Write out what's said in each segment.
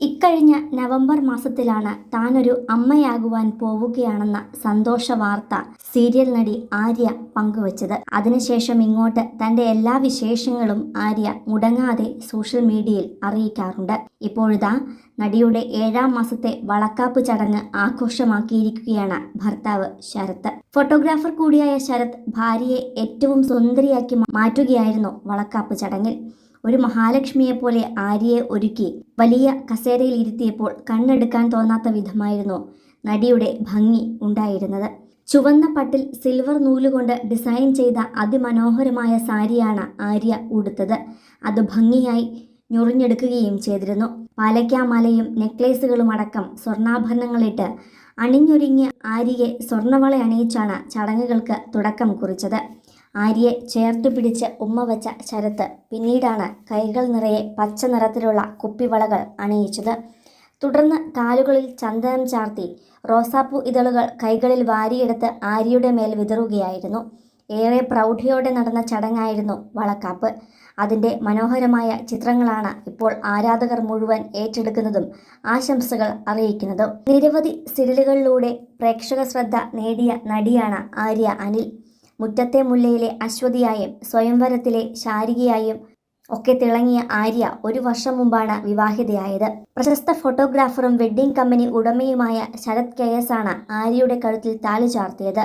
ഇക്കഴിഞ്ഞ നവംബർ മാസത്തിലാണ് താനൊരു അമ്മയാകുവാൻ പോവുകയാണെന്ന സന്തോഷ വാർത്ത സീരിയൽ നടി ആര്യ പങ്കുവച്ചത്. അതിനുശേഷം ഇങ്ങോട്ട് തന്റെ എല്ലാ വിശേഷങ്ങളും ആര്യ മുടങ്ങാതെ സോഷ്യൽ മീഡിയയിൽ അറിയിക്കാറുണ്ട്. ഇപ്പോഴിതാ നടിയുടെ ഏഴാം മാസത്തെ വളക്കാപ്പ് ചടങ്ങ് ആഘോഷമാക്കിയിരിക്കുകയാണ് ഭർത്താവ് ശരത് ഫോട്ടോഗ്രാഫർ കൂടിയായ ശരത് ഭാര്യയെ ഏറ്റവും സുന്ദരിയാക്കി മാറ്റുകയായിരുന്നു വളക്കാപ്പ് ചടങ്ങിൽ. ഒരു മഹാലക്ഷ്മിയെ പോലെ ആര്യയെ ഒരുക്കി വലിയ കസേരയിൽ ഇരുത്തിയപ്പോൾ കണ്ണെടുക്കാൻ തോന്നാത്ത വിധമായിരുന്നു നടിയുടെ ഭംഗി ഉണ്ടായിരുന്നത്. ചുവന്ന പട്ടിൽ സിൽവർ നൂലുകൊണ്ട് ഡിസൈൻ ചെയ്ത അതിമനോഹരമായ സാരിയാണ് ആര്യ ഉടുത്തത്. അത് ഭംഗിയായി ഞൊറിഞ്ഞെടുക്കുകയും ചെയ്തിരുന്നു. പാലയ്ക്കാമലയും നെക്ലേസുകളും അടക്കം സ്വർണാഭരണങ്ങളിട്ട് അണിഞ്ഞൊരുങ്ങിയ ആര്യയെ സ്വർണവള അണിയിച്ചാണ് ചടങ്ങുകൾക്ക് തുടക്കം കുറിച്ചത്. ആര്യയെ ചേർത്തു പിടിച്ച് ഉമ്മ വച്ച ശരത്ത് പിന്നീടാണ് കൈകൾ നിറയെ പച്ച നിറത്തിലുള്ള കുപ്പിവളകൾ അണിയിച്ചത്. തുടർന്ന് കാലുകളിൽ ചന്ദനം ചാർത്തി റോസാപ്പൂ ഇതളുകൾ കൈകളിൽ വാരിയെടുത്ത് ആര്യയുടെ മേൽ വിതറുകയായിരുന്നു. ഏറെ പ്രൗഢിയോടെ നടന്ന ചടങ്ങായിരുന്നു വളക്കാപ്പ്. അതിന്റെ മനോഹരമായ ചിത്രങ്ങളാണ് ഇപ്പോൾ ആരാധകർ മുഴുവൻ ഏറ്റെടുക്കുന്നതും ആശംസകൾ അറിയിക്കുന്നതും. നിരവധി സിരിലുകളിലൂടെ പ്രേക്ഷക ശ്രദ്ധ നേടിയ നടിയാണ് ആര്യ അനിൽ. മുറ്റത്തെ മുല്ലയിലെ അശ്വതിയായും സ്വയംവരത്തിലെ ശാരികയായും ഒക്കെ തിളങ്ങിയ ആര്യ ഒരു വർഷം മുമ്പാണ് വിവാഹിതയായത്. പ്രശസ്ത ഫോട്ടോഗ്രാഫറും വെഡ്ഡിംഗ് കമ്പനി ഉടമയുമായ ശരത് കെ എസ് ആണ് ആര്യയുടെ കഴുത്തിൽ താലി ചാർത്തിയത്.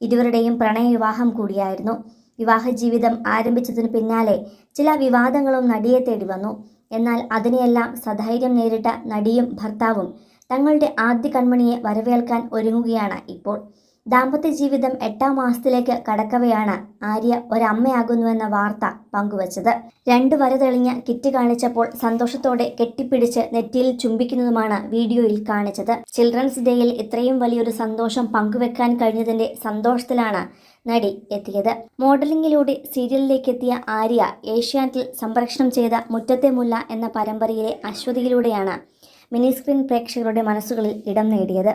ഇരുവരുടെയും പ്രണയ വിവാഹം കൂടിയായിരുന്നു. വിവാഹ ജീവിതം ആരംഭിച്ചതിനു പിന്നാലെ ചില വിവാദങ്ങളും നടിയെ തേടി വന്നു. എന്നാൽ അതിനെയെല്ലാം സധൈര്യം നേരിട്ട നടിയും ഭർത്താവും തങ്ങളുടെ ആദ്യ കൺമണിയെ വരവേൽക്കാൻ ഒരുങ്ങുകയാണ് ഇപ്പോൾ. ദാമ്പത്യ ജീവിതം എട്ടാം മാസത്തിലേക്ക് കടക്കവെയാണ് ആര്യ ഒരമ്മയാകുന്നുവെന്ന വാർത്ത പങ്കുവച്ചത്. രണ്ടു വര തെളിഞ്ഞ കിറ്റ് കാണിച്ചപ്പോൾ സന്തോഷത്തോടെ കെട്ടിപ്പിടിച്ച് നെറ്റിയിൽ ചുംബിക്കുന്നതുമാണ് വീഡിയോയിൽ കാണിച്ചത്. ചിൽഡ്രൻസ് ഡേയിൽ ഇത്രയും വലിയൊരു സന്തോഷം പങ്കുവെക്കാൻ കഴിഞ്ഞതിന്റെ സന്തോഷത്തിലാണ് നടി എത്തിയത്. മോഡലിംഗിലൂടെ സീരിയലിലേക്ക് എത്തിയ ആര്യ ഏഷ്യാനെറ്റിൽ സംപ്രേഷണം ചെയ്ത മുറ്റത്തെ മുല്ല എന്ന പരമ്പരയിലെ അശ്വതിയിലൂടെയാണ് മിനിസ്ക്രീൻ പ്രേക്ഷകരുടെ മനസ്സുകളിൽ ഇടം നേടിയത്.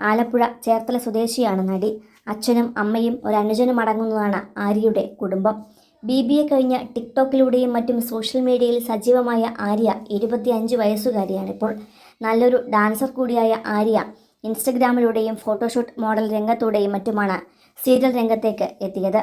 ആലപ്പുഴ ചേർത്തല സ്വദേശിയാണ് നടി. അച്ഛനും അമ്മയും ഒരു അനുജനും അടങ്ങുന്നതാണ് ആര്യയുടെ കുടുംബം. ബി ബി എ കഴിഞ്ഞ ടിക്ടോക്കിലൂടെയും മറ്റും സോഷ്യൽ മീഡിയയിൽ സജീവമായ ആര്യ ഇരുപത്തിയഞ്ച് വയസ്സുകാരിയാണിപ്പോൾ. നല്ലൊരു ഡാൻസർ കൂടിയായ ആര്യ ഇൻസ്റ്റഗ്രാമിലൂടെയും ഫോട്ടോഷൂട്ട് മോഡൽ രംഗത്തൂടെയും മറ്റുമാണ് സീരിയൽ രംഗത്തേക്ക് എത്തിയത്.